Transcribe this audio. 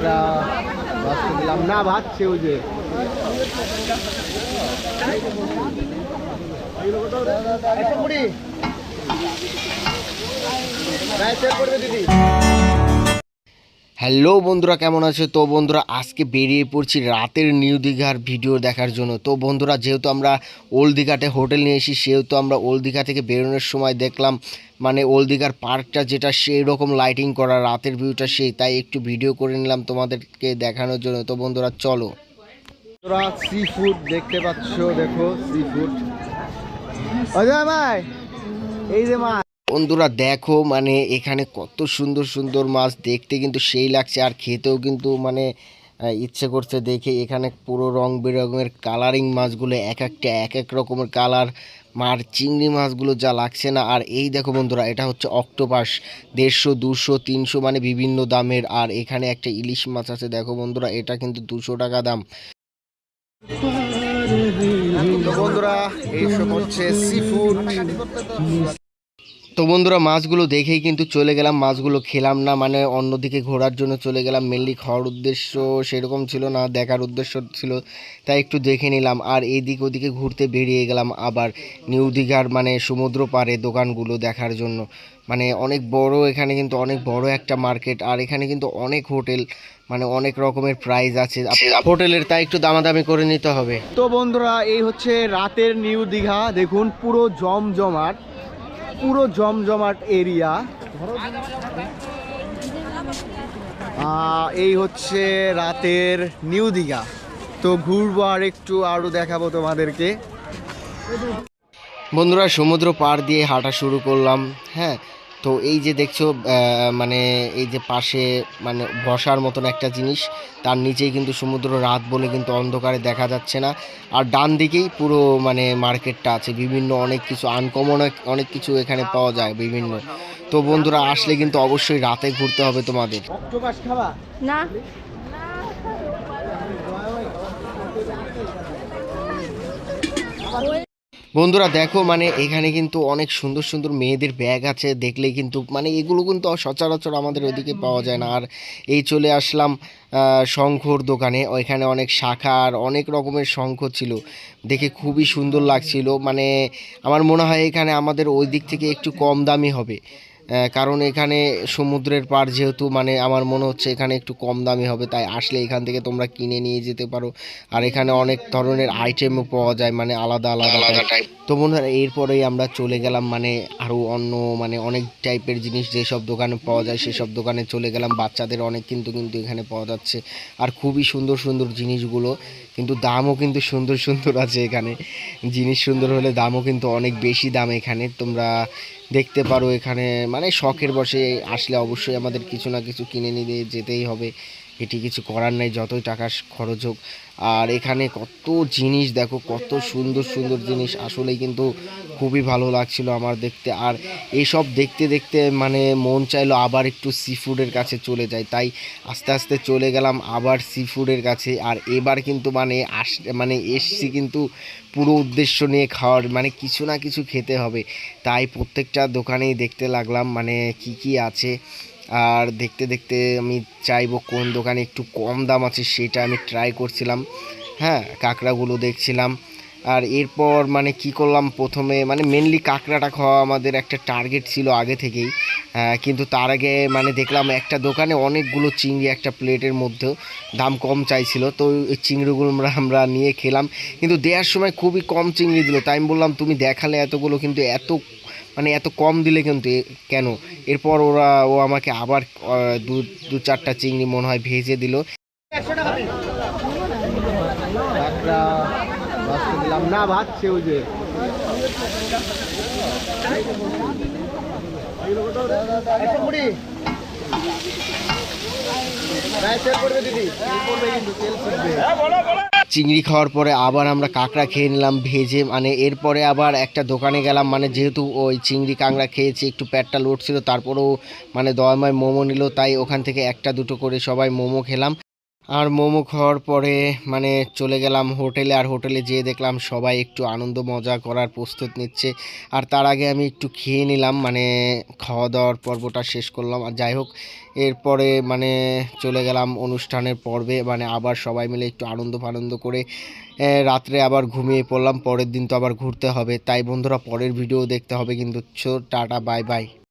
কাঁকড়া ভাজতে দিলাম না ভাজছে ওই যে। দিদি। হ্যালো বন্ধুরা, কেমন আছে? তো বন্ধুরা, আজকে বেরিয়ে পড়ছি রাতের নিউ দীঘার ভিডিও দেখার জন্য। তো বন্ধুরা, যেহেতু আমরা ওল্ড দীঘাতে হোটেল নিয়ে এসি সেহেতু আমরা ওল্ড দীঘা থেকে বেরোনোর সময় দেখলাম মানে ওল্ড দীঘার পার্কটা যেটা সেই রকম লাইটিং করা, রাতের ভিউটা সেই, তাই একটু ভিডিও করে নিলাম তোমাদেরকে দেখানোর জন্য। তো বন্ধুরা, চলো। সি ফুড দেখতে পাচ্ছ, দেখো সি ফুড ভাই, এই যে মাছ। বন্ধুরা দেখো মানে এখানে কত সুন্দর সুন্দর মাছ দেখতে কিন্তু সেই লাগছে, আর খেতেও কিন্তু মানে ইচ্ছে করছে দেখে। এখানে পুরো রং বেরঙের কালারিং মাছগুলো এক একটা, এক এক রকমের কালার আর চিংড়ি মাছগুলো যা লাগছে না, আর এই দেখো বন্ধুরা, এটা হচ্ছে অক্টোপাস দেড়শো, দুশো, তিনশো মানে বিভিন্ন দামের। আর এখানে একটা ইলিশ মাছ আছে, দেখো বন্ধুরা, এটা কিন্তু দুশো টাকা দাম। বন্ধুরা এইসব হচ্ছে সি ফুড তো বন্ধুরা, মাছগুলো দেখেই কিন্তু চলে গেলাম। মাছগুলো খেলাম না মানে অন্যদিকে ঘোরার জন্য চলে গেলাম। মেনলি খাওয়ার উদ্দেশ্য সেরকম ছিল না, দেখার উদ্দেশ্য ছিল, তাই একটু দেখে নিলাম। আর এদিক ওদিকে ঘুরতে বেরিয়ে গেলাম আবার নিউ দীঘার মানে সমুদ্র পাড়ে দোকানগুলো দেখার জন্য। মানে অনেক বড়, এখানে কিন্তু অনেক বড় একটা মার্কেট, আর এখানে কিন্তু অনেক হোটেল মানে অনেক রকমের প্রাইস আছে। হোটেলের তাই একটু দামাদামি করে নিতে হবে। তো বন্ধুরা, এই হচ্ছে রাতের নিউ দীঘা। দেখুন, পুরো জমজমাট। পুরো জমজমাট এরিয়া। এই হচ্ছে রাতের নিউ দীঘা। তো ঘুরবো আর একটু আরও দেখাবো তোমাদেরকে। বন্ধুরা, সমুদ্র পার দিয়ে হাঁটা শুরু করলাম। হ্যাঁ তো এই যে দেখছ মানে এই যে পাশে মানে বসার মতন একটা জিনিস, তার নিচেই কিন্তু সমুদ্র রাত বলে কিন্তু অন্ধকারে দেখা যাচ্ছে না। আর ডান দিকেই পুরো মানে মার্কেটটা আছে, বিভিন্ন অনেক কিছু আনকমন অনেক কিছু এখানে পাওয়া যায় বিভিন্ন। তো বন্ধুরা, আসলে কিন্তু অবশ্যই রাতে ঘুরতে হবে তোমাদের। না। বন্ধুরা দেখো মানে এখানে কিন্তু অনেক সুন্দর সুন্দর মেয়েদের ব্যাগ আছে, দেখলে কিন্তু মানে এগুলো কিন্তু সচরাচর আমাদের ওইদিকে পাওয়া যায় না। আর এই চলে আসলাম শঙ্খর দোকানে, ওইখানে অনেক শাখা আর অনেক রকমের শঙ্খ ছিল। দেখে খুবই সুন্দর লাগছিল মানে আমার মনে হয় এখানে আমাদের ওই দিক থেকে একটু কম দামি হবে। কারণ এখানে সমুদ্রের পার যেহেতু মানে আমার মনে হচ্ছে এখানে একটু কম দামি হবে তাই আসলে এখান থেকে তোমরা কিনে নিয়ে যেতে পারো। আর এখানে অনেক ধরনের আইটেমও পাওয়া যায় মানে আলাদা আলাদা টাইপ তো বন্ধুরা এরপরেই আমরা চলে গেলাম মানে আরও অন্য মানে অনেক টাইপের জিনিস যেসব দোকানে পাওয়া যায় সেসব দোকানে চলে গেলাম। বাচ্চাদের অনেক কিন্তু কিন্তু এখানে পাওয়া যাচ্ছে। আর খুবই সুন্দর সুন্দর জিনিসগুলো কিন্তু দামও কিন্তু সুন্দর সুন্দর আছে এখানে। জিনিস সুন্দর হলে দামও কিন্তু অনেক বেশি দাম এখানে। তোমরা দেখতে পারো এখানে। মানে শখের বসে আসলে অবশ্যই আমাদের কিছু না কিছু কিনে নিয়ে যেতেই হবে। এটি কিছু করার নাই, যতই টাকা খরচ হোক। আর এখানে কত জিনিস, দেখো, কত সুন্দর সুন্দর জিনিস। আসলেই কিন্তু খুবই ভালো লাগছিল আমার দেখতে। আর এইসব দেখতে দেখতে মানে মন চাইলো আবার একটু সি ফুডের কাছে চলে যায় তাই আস্তে আস্তে চলে গেলাম আবার সি ফুডের কাছে। আর এবার কিন্তু মানে আস মানে এসছি কিন্তু পুরো উদ্দেশ্য নিয়ে খাওয়ার মানে কিছু না কিছু খেতে হবে। তাই প্রত্যেকটা দোকানেই দেখতে লাগলাম মানে কি কি আছে। আর দেখতে দেখতে আমি চাইব কোন দোকানে একটু কম দাম আছে সেটা আমি ট্রাই করছিলাম। হ্যাঁ কাঁকড়াগুলো দেখছিলাম। আর এরপর মানে কি করলাম প্রথমে মানে মেনলি কাঁকড়াটা খাওয়া আমাদের একটা টার্গেট ছিল আগে থেকেই। আহ, কিন্তু তার আগে মানে দেখলাম একটা দোকানে অনেকগুলো চিংড়ি একটা প্লেটের মধ্যেও দাম কম চাইছিল। তো ওই চিংড়িগুলো আমরা আমরা নিয়ে খেলাম। কিন্তু দেওয়ার সময় খুবই কম চিংড়ি দিল। তাই আমি বললাম তুমি দেখালে এতগুলো কিন্তু এত মানে এত কম দিলে কিন্তু কেন? এরপর ওরা ও আমাকে আবার দু দু চারটা চিংড়ি মনে হয় ভেজে দিল। দিলাম। না ভাজছে ওই যে। চিংড়ি খাওয়ার পরে আবার আমরা কাঁকড়া খেয়ে নিলাম, ভেজে মানে এরপরে আবার একটা দোকানে গেলাম মানে যেহেতু ওই চিংড়ি কাঁকড়া খেয়েছি, একটু প্যাটটা লোড ছিল তারপরেও মানে দয়াময় মোমো নিল, তাই ওখান থেকে একটা দুটো করে সবাই মোমো খেলাম। আর মোমো খাওয়ার পরে মানে চলে গেলাম হোটেলে, আর হোটেলে যেয়ে দেখলাম সবাই একটু আনন্দ মজা করার প্রস্তুত নিচ্ছে। আর তার আগে আমি একটু খেয়ে নিলাম মানে খাওয়া দাওয়ার পর্বটা শেষ করলাম। আর যাই হোক, এরপরে মানে চলে গেলাম অনুষ্ঠানের পর্বে মানে আবার সবাই মিলে একটু আনন্দ ফানন্দ করে রাত্রে আবার ঘুমিয়ে পড়লাম। পরের দিন তো আবার ঘুরতে হবে। তাই বন্ধুরা, পরের ভিডিও দেখতে হবে। কিন্তু টাটা, বাই বাই।